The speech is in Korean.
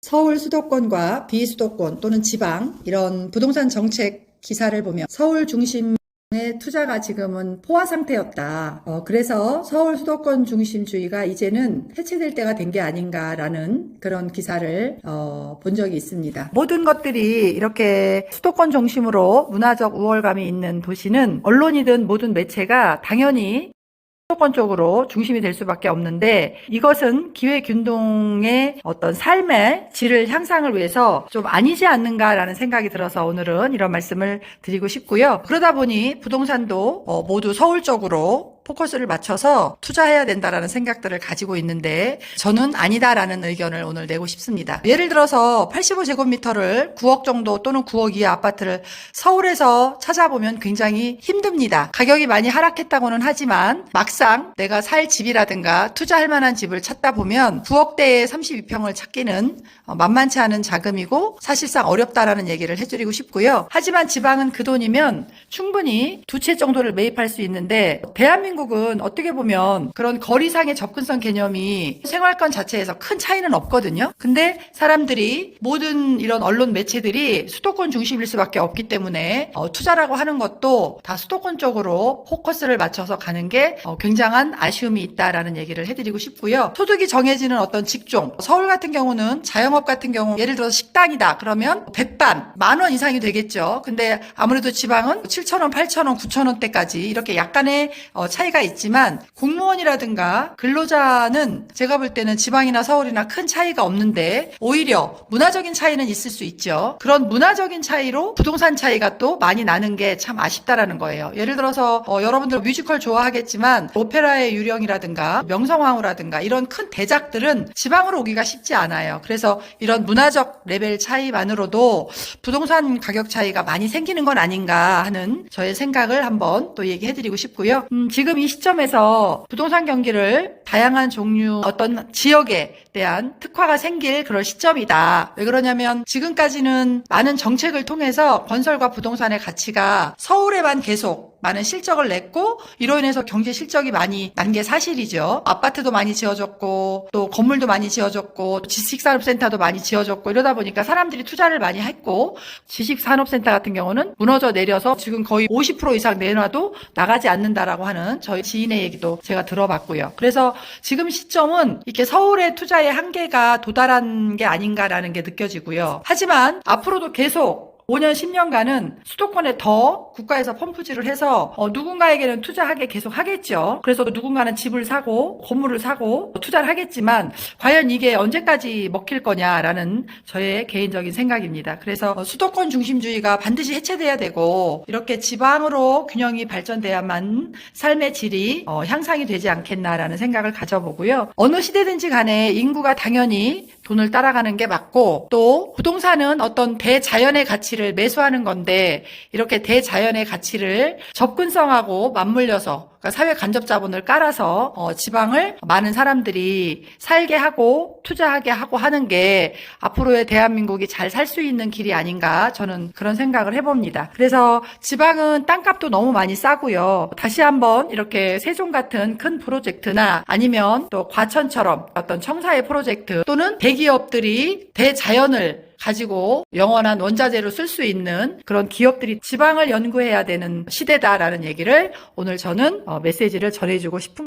서울 수도권과 비수도권 또는 지방 이런 부동산 정책 기사를 보면 서울 중심 의 투자가 지금은 포화 상태였다. 어, 그래서 서울 수도권 중심주의가 이제는 해체될 때가 된 게 아닌가라는 그런 기사를 어, 본 적이 있습니다. 모든 것들이 이렇게 수도권 중심으로 문화적 우월감이 있는 도시는 언론이든 모든 매체가 당연히 수도권 쪽으로 중심이 될 수밖에 없는데 이것은 기회균동의 어떤 삶의 질을 향상을 위해서 좀 아니지 않는가라는 생각이 들어서 오늘은 이런 말씀을 드리고 싶고요. 그러다 보니 부동산도 어, 모두 서울 쪽으로 포커스를 맞춰서 투자해야 된다라는 생각들을 가지고 있는데 저는 아니다라는 의견을 오늘 내고 싶습니다. 예를 들어서 85제곱미터를 9억 정도 또는 9억 이하 아파트를 서울에서 찾아보면 굉장히 힘듭니다. 가격이 많이 하락했다고는 하지만 막상 내가 살 집이라든가 투자할 만한 집을 찾다 보면 9억대의 32평을 찾기는 어, 만만치 않은 자금이고 사실상 어렵다라는 얘기를 해드리고 싶고요. 하지만 지방은 그 돈이면 충분히 두 채 정도를 매입할 수 있는데 대한민국 은 어떻게 보면 그런 거리상의 접근성 개념이 생활권 자체에서 큰 차이는 없거든요. 근데 사람들이 모든 이런 언론 매체들이 수도권 중심일 수밖에 없기 때문에 어, 투자라고 하는 것도 다 수도권 쪽으로 포커스를 맞춰서 가는 게 어, 굉장한 아쉬움이 있다라는 얘기를 해드리고 싶고요. 소득이 정해지는 어떤 직종, 서울 같은 경우는 자영업 같은 경우 예를 들어서 식당이다 그러면 백반 만 원 이상이 되겠죠. 근데 아무래도 지방은 7천 원, 8천 원, 9천 원대까지 이렇게 약간의 어, 차이 가 있지만 공무원이라든가 근로자는 제가 볼 때는 지방이나 서울이나 큰 차이가 없는데 오히려 문화적인 차이는 있을 수 있죠. 그런 문화적인 차이로 부동산 차이가 또 많이 나는 게 참 아쉽다라는 거예요. 예를 들어서 어, 여러분들 뮤지컬 좋아하겠지만 오페라의 유령이라든가 명성황후라든가 이런 큰 대작들은 지방으로 오기가 쉽지 않아요. 그래서 이런 문화적 레벨 차이만으로도 부동산 가격 차이가 많이 생기는 건 아닌가 하는 저의 생각을 한번 또 얘기해드리고 싶고요. 음, 지금 이 시점에서 부동산 경기를 다양한 종류 어떤 지역에 대한 특화가 생길 그런 시점이다. 왜 그러냐면 지금까지는 많은 정책을 통해서 건설과 부동산의 가치가 서울에만 계속 많은 실적을 냈고 이로 인해서 경제 실적이 많이 난 게 사실이죠. 아파트도 많이 지어졌고 또 건물도 많이 지어졌고 지식산업센터도 많이 지어졌고 이러다 보니까 사람들이 투자를 많이 했고 지식산업센터 같은 경우는 무너져 내려서 지금 거의 50% 이상 내놔도 나가지 않는다라고 하는 저희 지인의 얘기도 제가 들어봤고요. 그래서 지금 시점은 이렇게 서울의 투자의 한계가 도달한 게 아닌가라는 게 느껴지고요. 하지만 앞으로도 계속 5년, 10년간은 수도권에 더 국가에서 펌프질을 해서 어, 누군가에게는 투자하게 계속 하겠죠. 그래서 누군가는 집을 사고 건물을 사고 투자를 하겠지만 과연 이게 언제까지 먹힐 거냐라는 저의 개인적인 생각입니다. 그래서 어, 수도권 중심주의가 반드시 해체돼야 되고 이렇게 지방으로 균형이 발전돼야만 삶의 질이 어, 향상이 되지 않겠나라는 생각을 가져보고요. 어느 시대든지 간에 인구가 당연히 돈을 따라가는 게 맞고 또 부동산은 어떤 대자연의 가치 를 매수하는 건데 이렇게 대자연의 가치를 접근성하고 맞물려서 그러니까 사회 간접 자본을 깔아서 어, 지방을 많은 사람들이 살게 하고 투자하게 하고 하는 게 앞으로의 대한민국이 잘 살 수 있는 길이 아닌가 저는 그런 생각을 해봅니다. 그래서 지방은 땅값도 너무 많이 싸고요. 다시 한번 이렇게 세종 같은 큰 프로젝트나 아니면 또 과천처럼 어떤 청사의 프로젝트 또는 대기업들이 대자연을 가지고 영원한 원자재로 쓸 수 있는 그런 기업들이 지방을 연구해야 되는 시대다라는 얘기를 오늘 저는 어, 메시지를 전해주고 싶은